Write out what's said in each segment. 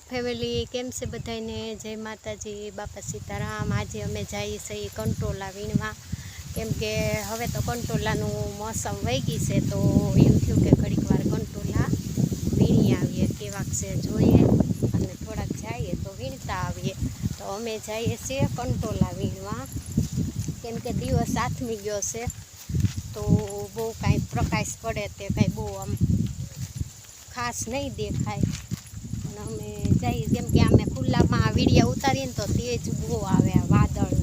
Family કેમ છે બધાને જય માતાજી, બાપા સીતારામ. આજે અમે જઈએ છીએ કંટોલા વીણવા. કેમ કે હવે તો કંટોલાનું મોસમ વહી ગઈ છે, તો એમ થયું કે ઘડીક વાર કંટોલા વીણી આવીએ. કેવાક છે જોઈએ અને થોડાક જઈએ તો વીણતા આવીએ. તો અમે જઈએ છીએ કંટોલા વીણવા. કેમ કે દિવસ આથમી ગયો છે, તો બહુ કાંઈ પ્રકાશ પડે તે કાંઈ બહુ આમ ખાસ નહીં દેખાય. પણ અમે જઈએ જેમ કે અમે ખુલ્લામાં વીડિયા ઉતારીએ ને તો તેજ બહુ આવે વાદળ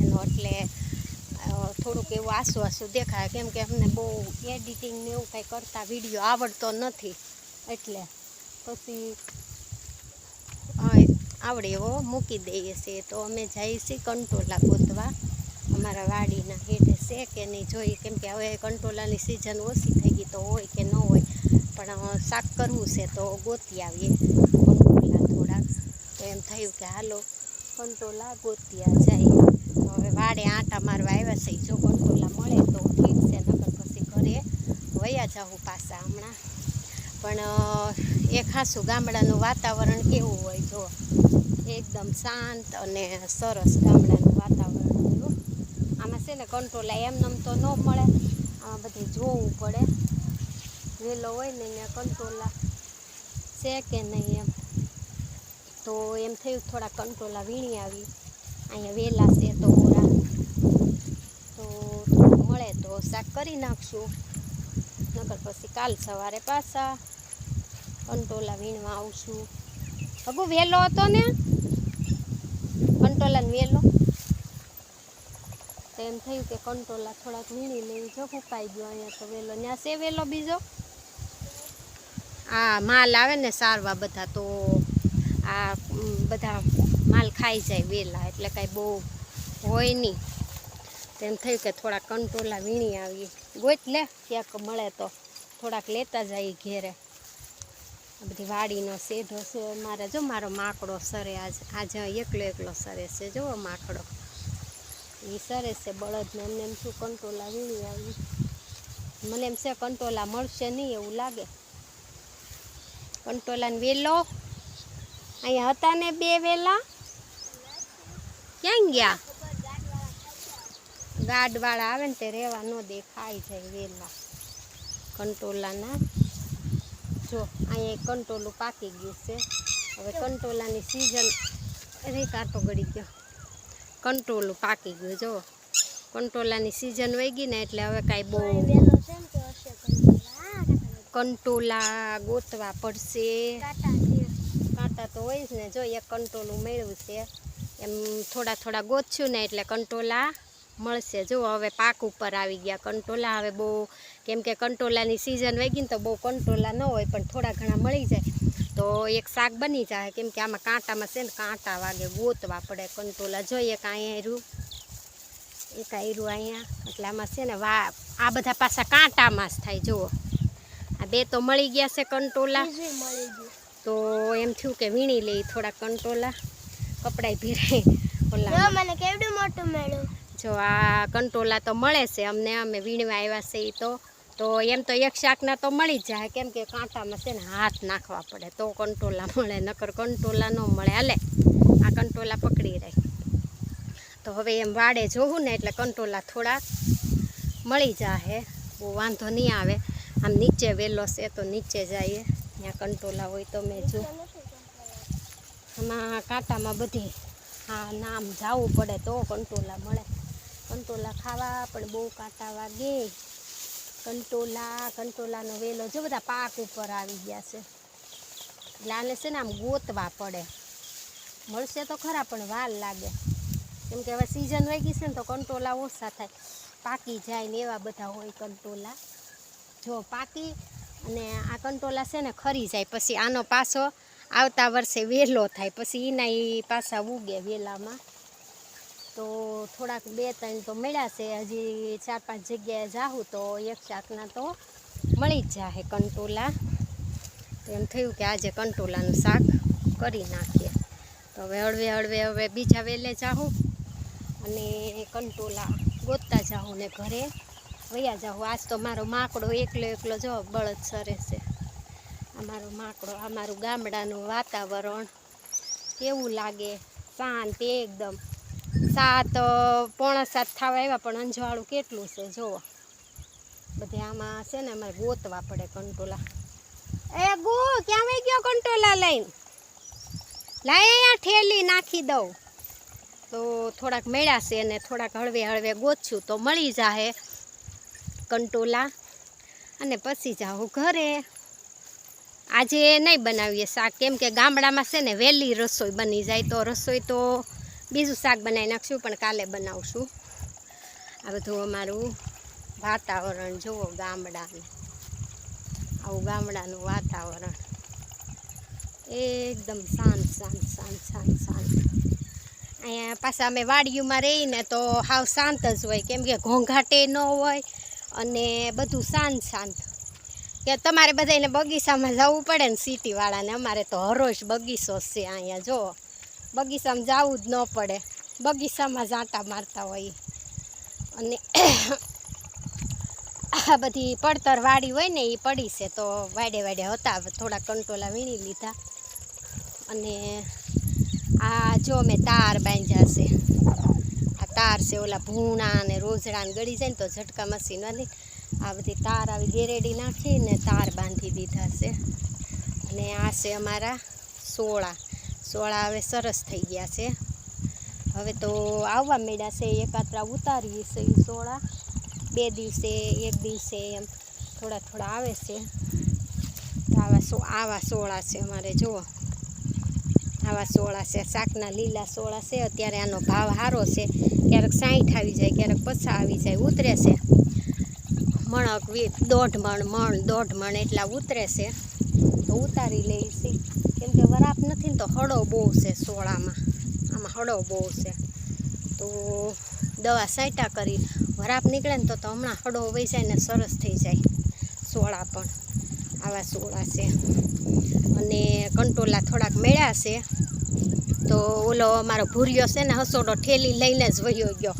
એનો એટલે થોડુંક એવું આસુ આસુ દેખાય. કેમ કે અમને બહુ એડિટિંગ ને એવું કાંઈ કરતા વીડિયો આવડતો નથી. એટલે પછી આવડે એવો મૂકી દઈએ છીએ તો અમે જઈએ છીએ કંટોલા ગોતવા. અમારા વાડીના હેઠે છે કે નહીં જોઈએ. કેમ કે હવે કંટોલાની સિઝન ઓછી થઈ ગઈ તો હોય કે ન શાક કરવું છે તો ગોતી આવીએ. કંટોલા થોડાક. તો એમ થયું કે હાલો કંટોલા ગોતિયા જાય. હવે વાડે આંટા મારવા આવ્યા છે, જો કંટોલા મળે તો ઠીક છે, નકર પછી ઘરે વયા જાઉં પાછા હમણાં. પણ એ ખાસું ગામડાનું વાતાવરણ કેવું હોય જો. એકદમ શાંત અને સરસ ગામડાનું વાતાવરણ હોય આમાં છે ને કંટ્રોલા એમનેમ તો ન મળે. આમાં બધે જોવું પડે. વેલો હોય ને અહીંયા કંટ્રોલા છે કે નહીં એમ? તો એમ થયું થોડા કંટ્રોલા વીણી આવી. અહીંયા વેલા છે તો ઓરા તો મળે તો શાક કરી નાખશું. નકર પછી કાલ સવારે પાછા કંટોલા વીણવા આવશું. હગુ વેલો હતો ને? કંટોલાને વેલો. તો એમ થયું કે કંટોલા થોડાક વીણી લેવી જો ફૂકાઈ ગયો અહીંયા તો વેલો. ત્યાં છે વેલો બીજો? આ માલ આવે ને સારવા બધા, તો આ બધા માલ ખાઈ જાય વેલા, એટલે કાંઈ બહુ હોય નહીં. તેમ થયું કે થોડાક કંટોલા વીણી આવીએ. ગોત લે, ક્યાંક મળે તો. થોડાક લેતા જઈએ ઘેરે. બધી વાડીનો શેઢો છે મારે. જો મારો માકડો સરે આજે આજે એકલો એકલો સરે છે. જો માકડો. એ સરે છે બળદને એમને એમ શું કંટોલા વીણી આવી મને એમ છે કંટોલા મળશે નહીં એવું લાગે. કંટોલાને વેલો. અહીંયા હતા ને બે વેલા. ક્યાં ગયા? ગાડવાળા આવે ને તે રહેવા ન દે ખાઈ જાય વેલા કંટોલાના જો, અહીંયા કંટોલું પાકી ગયું છે. હવે કંટોલાની સિઝન અરે કાંટો ગળી ગયો. કંટોલું પાકી ગયું, જો. કંટોલાની સિઝન વહી ગઈ ને એટલે હવે કાંઈ બહુ કંટોલા ગોતવા પડશે. કાંટા તો હોય જ ને. જો એક કંટોલું મેળવ્યું છે. એમ થોડા થોડા ગોતશું ને એટલે કંટોલા મળશે. જો હવે પાક ઉપર આવી ગયા કંટોલા. હવે બહુ કેમ કે કંટોલાની સિઝન વહી ગઈ ને તો બહુ કંટોલા ન હોય, પણ થોડા ઘણા મળી જાય. તો એક શાક બની જાય. કેમ કે આમાં કાંટામાં છે ને, કાંટા વાગે ગોતવા પડે કંટોલા. જોઈએ કાંઈ આયરું. એક આયરું અહીંયા. એટલે આમાં છે ને, વા આ બધા પાછા કાંટામાં જ થાય. જુઓ. બે તો મળી ગયા છે કંટોલા. તો એમ થયું કે વીણી લઈ થોડા કંટોલા. કપડાય ભીરાય ઓલા મને કેવડું મોટું મળ્યું. જો આ કંટોલા તો મળે છે અમને. અમે વીણવા આવ્યા છે એ તો. તો એમ તો એક શાકના તો મળી જ જાય. કેમ કે કાંટામાં છે ને હાથ નાખવા પડે. તો કંટોલા મળે નકર કંટોલા ન મળે. હાલે આ કંટોલા પકડી રહે તો હવે એમ વાડે જોવું ને એટલે કંટોલા થોડાક મળી જાહે. બહુ વાંધો નહીં આવે. આમ નીચે વેલો છે તો નીચે જઈએ. ત્યાં કંટોલા હોય તો મેં જો. આમાં કાંટામાં બધી હા, નામ જાવું પડે તો કંટોલા મળે. કંટોલા ખાવા પણ બહુ કાંટા વાગે. કંટોલા, કંટોલાનો વેલો જો બધા પાક ઉપર આવી ગયા છે. એટલે આને છે ને આમ ગોતવા પડે. મળશે તો ખરા પણ વાર લાગે. કેમ કે હવે સિઝન વાગી છે ને તો કંટોલા ઓછા થાય. પાકી જાય ને એવા બધા હોય કંટોલા. જો પાકી અને આ કંટોલા છે ને ખરી જાય. પછી આનો પાછો આવતા વર્ષે વહેલો થાય. પછી એના એ પાછા ઉગે વહેલામાં તો થોડાક બે ત્રણ તો મળ્યા છે. હજી ચાર પાંચ જગ્યાએ જાઉં તો એક શાકના તો મળી જ જાય કંટોલા. એમ થયું કે આજે કંટોલાનું શાક કરી નાખીએ. તો હવે હળવે હળવે હવે બીજા વેલે જાઉં અને કંટોલા ગોતતા જાઉં ને ઘરે. વયા જાઉં આજ તો મારો માકડો એકલો એકલો જો બળદ સરે છે. અમારો માકડો અમારું ગામડાનું વાતાવરણ કેવું લાગે? શાંત એકદમ. સાત પોણા સાત થવા આવ્યા, પણ અંજવાળું કેટલું છે, જુઓ. બધે આમાં છે ને અમારે ગોતવા પડે કંટોલા. એ ગો, ક્યાં વહી ગયો કંટોલા લઈને? લાય અહીંયા ઠેલી નાખી દઉં. તો થોડાક મેળાશે અને થોડાક હળવે હળવે ગોતશું તો મળી જાહે. કંટોલા અને પછી જાઉં ઘરે. આજે નહીં બનાવીએ શાક, કેમ કે ગામડામાં છે ને વહેલી રસોઈ બની જાય તો રસોઈ તો બીજું શાક બનાવી નાખશું, પણ કાલે બનાવશું. આ બધું અમારું વાતાવરણ, જુઓ ગામડાને. આવું ગામડાનું વાતાવરણ. એકદમ શાંત શાંત શાંત શાંત શાંત. અહીંયા પાછા અમે વાડીઓમાં રહીને તો હાવ શાંત જ હોય, કેમ કે ઘોંઘાટે ન હોય અને બધું શાંત શાંત. કે તમારે બધાને બગીચામાં જવું પડે ને સિટીવાળાને. અમારે તો હરોશ બગીચો છે અહીંયા, જો. બગીચામાં જવું જ ન પડે. બગીચામાં ઝાંટા મારતા હોય. અને આ બધી પડતર વાડી હોય ને એ પડી છે તો વાડે વાડે હતા થોડા કંટોલા વીણી લીધા. અને આ જો મેં તાર બાંધ્યા છે. તાર છે, ઓલા ભૂણા ને રોજડા ને ગળી જાય ને તો ઝટકા મસી નથી આ બધી તાર આવી ગેરેડી નાખીને તાર બાંધી દીધા છે. અને આ છે અમારા સોળા. સોળા હવે સરસ થઈ ગયા છે. હવે તો આવવા માંડ્યા છે એકાત્રા ઉતારીએ છે એ સોળા. બે દિવસે, એક દિવસે એમ થોડા થોડા આવે છે. આવા સો આવા સોળા છે અમારે, જુઓ. આવા સોળા છે, શાકના લીલા સોળા છે, અત્યારે આનો ભાવ સારો છે. ક્યારેક સાઠ આવી જાય, ક્યારેક પછા આવી જાય, ઉતરે છે. મણક દોઢ મણ મણ, દોઢ મણ એટલા ઉતરે છે. તો ઉતારી લઈ છે. કેમ કે વરાપ નથી ને તો હળો બહુ છે સોળામાં. આમાં હળો બહુ છે. તો દવા સાંટા કરી. વરાપ નીકળે ને તો હમણાં હળો વહી જાય ને સરસ થઈ જાય. સોળા પણ. આવા સોળા છે. અને કંટોલા થોડાક મેળ્યા છે. તો ઓલો મારો ભૂરિયો છે ને, હસોડો ઠેલી લઈને જ વયો ગયો.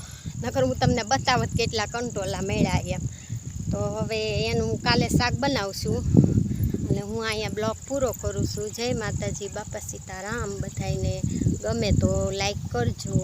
નકર હું તમને બતાવત કેટલા કંટોલા મેળ્યા એમ. તો હવે એનું કાલે શાક બનાવશું. અને હું અહીંયા બ્લોગ પૂરો કરું છું. જય માતાજી, બાપા સીતારામ. બધાને ગમે તો લાઈક કરજો.